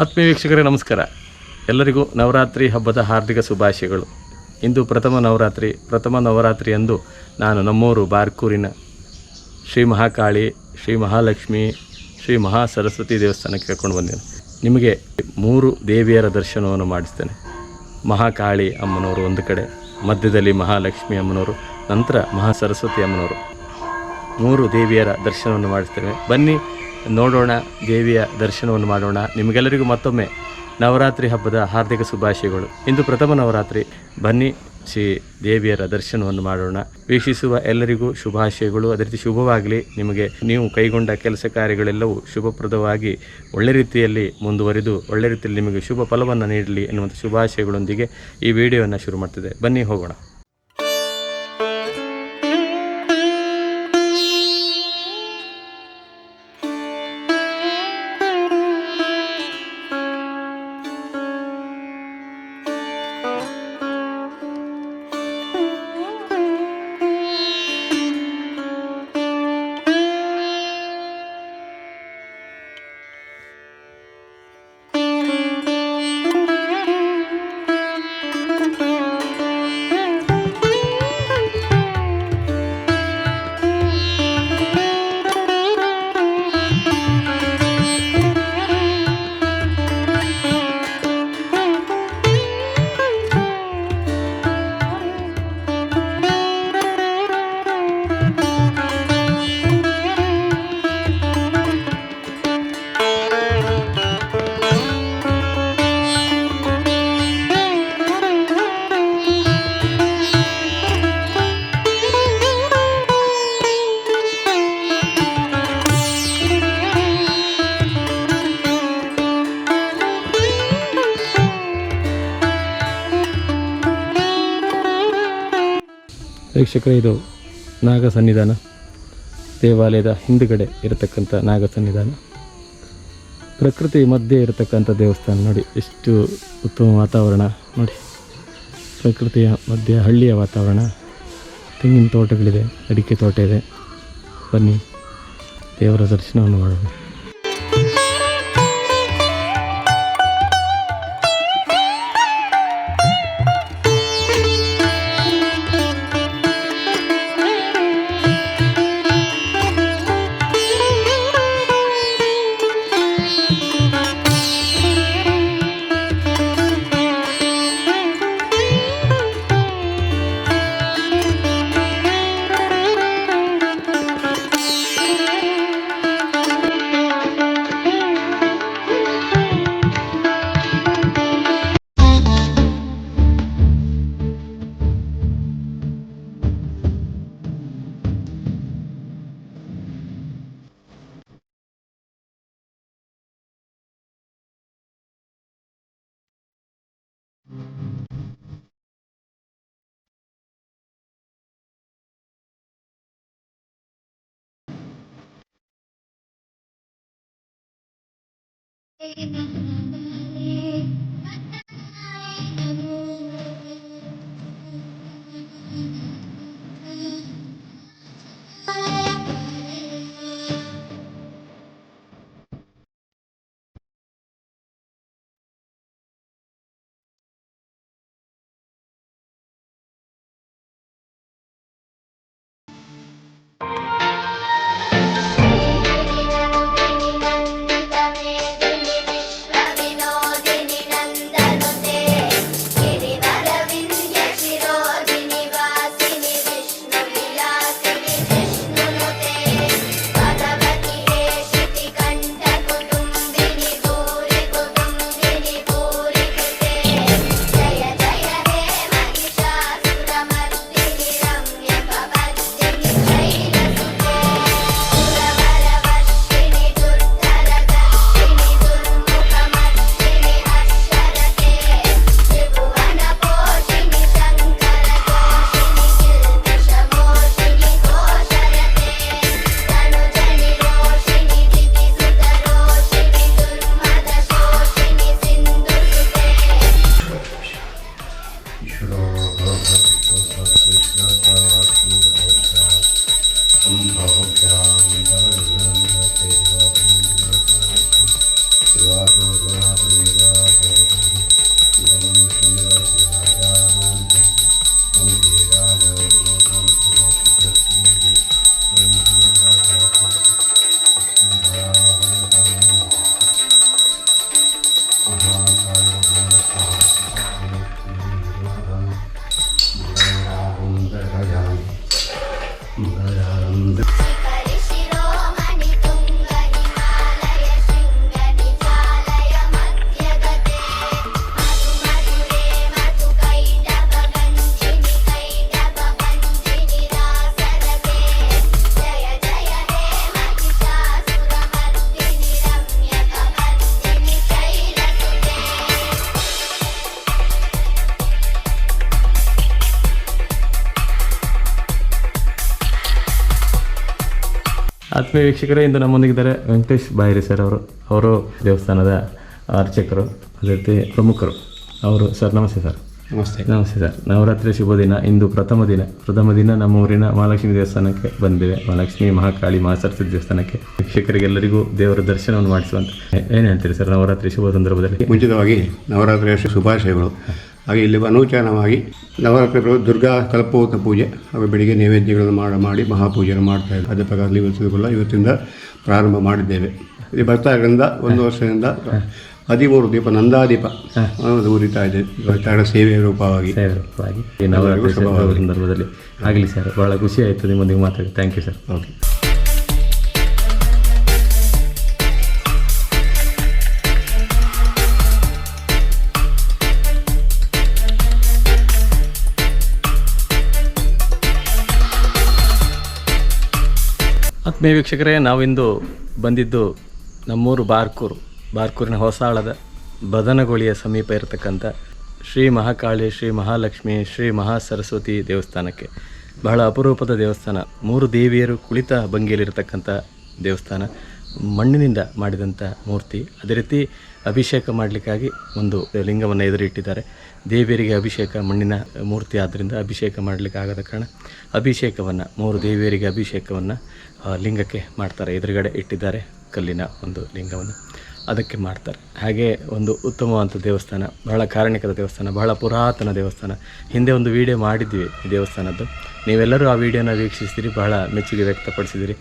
ಆತ್ಮೀಯ ವೀಕ್ಷಕರೇ, ನಮಸ್ಕಾರ. ಎಲ್ಲರಿಗೂ ನವರಾತ್ರಿ ಹಬ್ಬದ ಹಾರ್ದಿಕ ಶುಭಾಶಯಗಳು. ಇಂದು ಪ್ರಥಮ ನವರಾತ್ರಿ ಪ್ರಥಮ ನವರಾತ್ರಿ ಎಂದು ನಾನು ನಮ್ಮೂರು ಬಾರ್ಕೂರಿನ ಶ್ರೀ ಮಹಾಕಾಳಿ, ಶ್ರೀ ಮಹಾಲಕ್ಷ್ಮಿ, ಶ್ರೀ ಮಹಾ ಸರಸ್ವತಿ ದೇವಸ್ಥಾನಕ್ಕೆ ಕರ್ಕೊಂಡು ಬಂದೇನೆ ನಿಮಗೆ ಮೂರು ದೇವಿಯರ ದರ್ಶನವನ್ನು ಮಾಡಿಸ್ತೇನೆ. ಮಹಾಕಾಳಿ ಅಮ್ಮನವರು ಒಂದು ಕಡೆ, ಮಧ್ಯದಲ್ಲಿ ಮಹಾಲಕ್ಷ್ಮಿ ಅಮ್ಮನವರು, ನಂತರ ಮಹಾ ಸರಸ್ವತಿ ಅಮ್ಮನವರು. ಮೂರು ದೇವಿಯರ ದರ್ಶನವನ್ನು ಮಾಡಿಸ್ತೇವೆ ಬನ್ನಿ ನೋಡೋಣ, ದೇವಿಯ ದರ್ಶನವನ್ನು ಮಾಡೋಣ. ನಿಮಗೆಲ್ಲರಿಗೂ ಮತ್ತೊಮ್ಮೆ ನವರಾತ್ರಿ ಹಬ್ಬದ ಹಾರ್ದಿಕ ಶುಭಾಶಯಗಳು. ಇಂದು ಪ್ರಥಮ ನವರಾತ್ರಿ. ಬನ್ನಿ, ಶ್ರೀ ದೇವಿಯರ ದರ್ಶನವನ್ನು ಮಾಡೋಣ. ವೀಕ್ಷಿಸುವ ಎಲ್ಲರಿಗೂ ಶುಭಾಶಯಗಳು. ಅದೇ ರೀತಿ ಶುಭವಾಗಲಿ. ನಿಮಗೆ ನೀವು ಕೈಗೊಂಡ ಕೆಲಸ ಕಾರ್ಯಗಳೆಲ್ಲವೂ ಶುಭಪ್ರದವಾಗಿ ಒಳ್ಳೆ ರೀತಿಯಲ್ಲಿ ಮುಂದುವರಿದು, ಒಳ್ಳೆ ರೀತಿಯಲ್ಲಿ ನಿಮಗೆ ಶುಭ ಫಲವನ್ನು ನೀಡಲಿ ಎನ್ನುವಂಥ ಶುಭಾಶಯಗಳೊಂದಿಗೆ ಈ ವಿಡಿಯೋವನ್ನು ಶುರು ಮಾಡ್ತಿದೆ. ಬನ್ನಿ ಹೋಗೋಣ. ವೀಕ್ಷಕರೇ, ಇದು ನಾಗ ಸನ್ನಿಧಾನ. ದೇವಾಲಯದ ಹಿಂದುಗಡೆ ಇರತಕ್ಕಂಥ ನಾಗ ಸನ್ನಿಧಾನ. ಪ್ರಕೃತಿ ಮಧ್ಯೆ ಇರತಕ್ಕಂಥ ದೇವಸ್ಥಾನ ನೋಡಿ, ಎಷ್ಟು ಉತ್ತಮ ವಾತಾವರಣ ನೋಡಿ. ಪ್ರಕೃತಿಯ ಮಧ್ಯೆ ಹಳ್ಳಿಯ ವಾತಾವರಣ. ತೆಂಗಿನ ತೋಟಗಳಿದೆ, ಅಡಿಕೆ ತೋಟ ಇದೆ. ಬನ್ನಿ, ದೇವರ ದರ್ಶನವನ್ನು ಮಾಡೋಣ. すいません。ಆತ್ಮೀಯ ವೀಕ್ಷಕರೇ ಇಂದು ನಮ್ಮೊಂದಿಗಿದ್ದಾರೆ ವೆಂಕಟೇಶ್ ಬಾಯಿರಿ ಸರ್ ಅವರು. ಅವರು ದೇವಸ್ಥಾನದ ಅರ್ಚಕರು ಅದೇ ರೀತಿ ಪ್ರಮುಖರು. ಅವರು ಸರ್ ನಮಸ್ತೆ ಸರ್. ನಮಸ್ತೆ. ನಮಸ್ತೆ ಸರ್. ನವರಾತ್ರಿ ಶುಭ ದಿನ ಇಂದು ಪ್ರಥಮ ದಿನ. ಪ್ರಥಮ ದಿನ ನಮ್ಮ ಊರಿನ ಮಹಾಲಕ್ಷ್ಮಿ ದೇವಸ್ಥಾನಕ್ಕೆ ಬಂದಿವೆ ಮಹಾಲಕ್ಷ್ಮಿ ಮಹಾಕಾಳಿ ಮಹಾಸರಸ್ವತಿ ದೇವಸ್ಥಾನಕ್ಕೆ ವೀಕ್ಷಕರಿಗೆಲ್ಲರಿಗೂ ದೇವರ ದರ್ಶನವನ್ನು ಮಾಡಿಸುವಂತ. ಏನು ಹೇಳ್ತೀರಿ ಸರ್ ನವರಾತ್ರಿ ಶುಭ ಸಂದರ್ಭದಲ್ಲಿ? ಮುಂಚಿತವಾಗಿ ನವರಾತ್ರಿಯ ಶುಭಾಶಯಗಳು. ಹಾಗೆ ಇಲ್ಲಿ ಅನೂಚಾನವಾಗಿ ನವರಾತ್ರಿ ದುರ್ಗಾ ಕಲ್ಪೋತ ಪೂಜೆ ಹಾಗೆ ಬೆಳಿಗ್ಗೆ ನೈವೇದ್ಯಗಳನ್ನು ಮಾಡಿ ಮಾಡಿ ಮಹಾಪೂಜೆಯನ್ನು ಮಾಡ್ತಾ ಇದ್ದಾರೆ. ಅದೇ ಪ್ರಕಾರ ಇವತ್ತಿಗೂ ಇವತ್ತಿಂದ ಪ್ರಾರಂಭ ಮಾಡಿದ್ದೇವೆ. ಇಲ್ಲಿ ಬರ್ತಾ ಇರೋದ್ರಿಂದ ಒಂದು ವರ್ಷದಿಂದ ಹದಿಮೂರು ದೀಪ ನಂದಾದೀಪ ಅದು ಉರಿತಾ ಇದೆ. ಇವತ್ತೆರಡು ಸೇವೆ ರೂಪವಾಗಿ. ಸಂದರ್ಭದಲ್ಲಿ ಆಗಲಿ ಸರ್. ಬಹಳ ಖುಷಿ ಆಯಿತು ನಿಮ್ಮೊಂದಿಗೆ ಮಾತಾಡಿ. ಥ್ಯಾಂಕ್ ಯು ಸರ್ ಓಕೆ ಆತ್ಮೀಯ ವೀಕ್ಷಕರೇ, ನಾವಿಂದು ಬಂದಿದ್ದು ನಮ್ಮೂರು ಬಾರ್ಕೂರು. ಬಾರ್ಕೂರಿನ ಹೊಸಾಳದ ಬದನಗೊಳಿಯ ಸಮೀಪ ಇರತಕ್ಕಂಥ ಶ್ರೀ ಮಹಾಕಾಳಿ, ಶ್ರೀ ಮಹಾಲಕ್ಷ್ಮಿ, ಶ್ರೀ ಮಹಾಸರಸ್ವತಿ ದೇವಸ್ಥಾನಕ್ಕೆ. ಬಹಳ ಅಪರೂಪದ ದೇವಸ್ಥಾನ. ಮೂರು ದೇವಿಯರು ಕುಳಿತ ಭಂಗಿಯಲ್ಲಿರತಕ್ಕಂಥ ದೇವಸ್ಥಾನ. ಮಣ್ಣಿನಿಂದ ಮಾಡಿದಂಥ ಮೂರ್ತಿ. ಅದೇ ರೀತಿ ಅಭಿಷೇಕ ಮಾಡಲಿಕ್ಕಾಗಿ ಒಂದು ಲಿಂಗವನ್ನು ಎದುರಿಟ್ಟಿದ್ದಾರೆ. ದೇವಿಯರಿಗೆ ಅಭಿಷೇಕ, ಮಣ್ಣಿನ ಮೂರ್ತಿ ಆದ್ದರಿಂದ ಅಭಿಷೇಕ ಮಾಡಲಿಕ್ಕೆ ಆಗದ ಕಾರಣ ಅಭಿಷೇಕವನ್ನು, ಮೂರು ದೇವಿಯರಿಗೆ ಅಭಿಷೇಕವನ್ನು ಲಿಂಗಕ್ಕೆ ಮಾಡ್ತಾರೆ. ಎದುರುಗಡೆ ಇಟ್ಟಿದ್ದಾರೆ ಕಲ್ಲಿನ ಒಂದು ಲಿಂಗವನ್ನು. ಅದಕ್ಕೆ ಮಾಡ್ತಾರೆ. ಹಾಗೆ ಒಂದು ಉತ್ತಮವಾದಂಥ ದೇವಸ್ಥಾನ, ಬಹಳ ಕಾರಣಿಕದ ದೇವಸ್ಥಾನ, ಬಹಳ ಪುರಾತನ ದೇವಸ್ಥಾನ. ಹಿಂದೆ ಒಂದು ವಿಡಿಯೋ ಮಾಡಿದ್ವಿ ಈ ದೇವಸ್ಥಾನದ್ದು. ನೀವೆಲ್ಲರೂ ಆ ವಿಡಿಯೋನ ವೀಕ್ಷಿಸಿದಿರಿ, ಬಹಳ ಮೆಚ್ಚುಗೆ ವ್ಯಕ್ತಪಡಿಸಿದಿರಿ.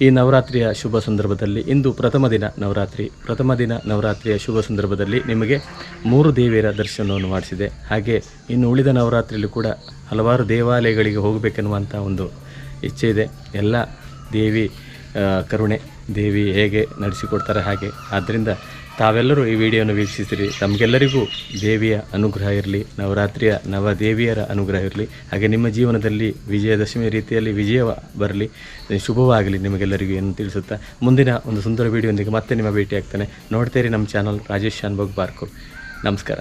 ಈ ನವರಾತ್ರಿಯ ಶುಭ ಸಂದರ್ಭದಲ್ಲಿ, ಇಂದು ಪ್ರಥಮ ದಿನ ನವರಾತ್ರಿ. ಪ್ರಥಮ ದಿನ ನವರಾತ್ರಿಯ ಶುಭ ಸಂದರ್ಭದಲ್ಲಿ ನಿಮಗೆ ಮೂರು ದೇವಿಯರ ದರ್ಶನವನ್ನು ಮಾಡಿಸಿದೆ. ಹಾಗೆ ಇನ್ನು ಉಳಿದ ನವರಾತ್ರಿಯಲ್ಲೂ ಕೂಡ ಹಲವಾರು ದೇವಾಲಯಗಳಿಗೆ ಹೋಗಬೇಕೆನ್ನುವಂಥ ಒಂದು ಇಚ್ಛೆ ಇದೆ. ಎಲ್ಲ ದೇವಿ ಕರುಣೆ ದೇವಿ ಹೇಗೆ ನಡೆಸಿಕೊಡ್ತಾರೆ ಹಾಗೆ. ಆದ್ದರಿಂದ ತಾವೆಲ್ಲರೂ ಈ ವಿಡಿಯೋನ ವೀಕ್ಷಿಸಿರಿ. ತಮಗೆಲ್ಲರಿಗೂ ದೇವಿಯ ಅನುಗ್ರಹ ಇರಲಿ, ನವರಾತ್ರಿಯ ನವ ದೇವಿಯರ ಅನುಗ್ರಹ ಇರಲಿ, ಹಾಗೆ ನಿಮ್ಮ ಜೀವನದಲ್ಲಿ ವಿಜಯದಶಮಿ ರೀತಿಯಲ್ಲಿ ವಿಜಯ ಬರಲಿ, ಶುಭವಾಗಲಿ ನಿಮಗೆಲ್ಲರಿಗೂ ಏನು ತಿಳಿಸುತ್ತಾ. ಮುಂದಿನ ಒಂದು ಸುಂದರ ವಿಡಿಯೋದೊಂದಿಗೆ ಮತ್ತೆ ನಿಮ್ಮ ಭೇಟಿ ಆಗ್ತಾನೆ ನೋಡ್ತೇರಿ ನಮ್ಮ ಚಾನಲ್ ರಾಜೇಶ್ ಶಾನ್ ಬಾರ್ಕೂರ್ ನಮಸ್ಕಾರ.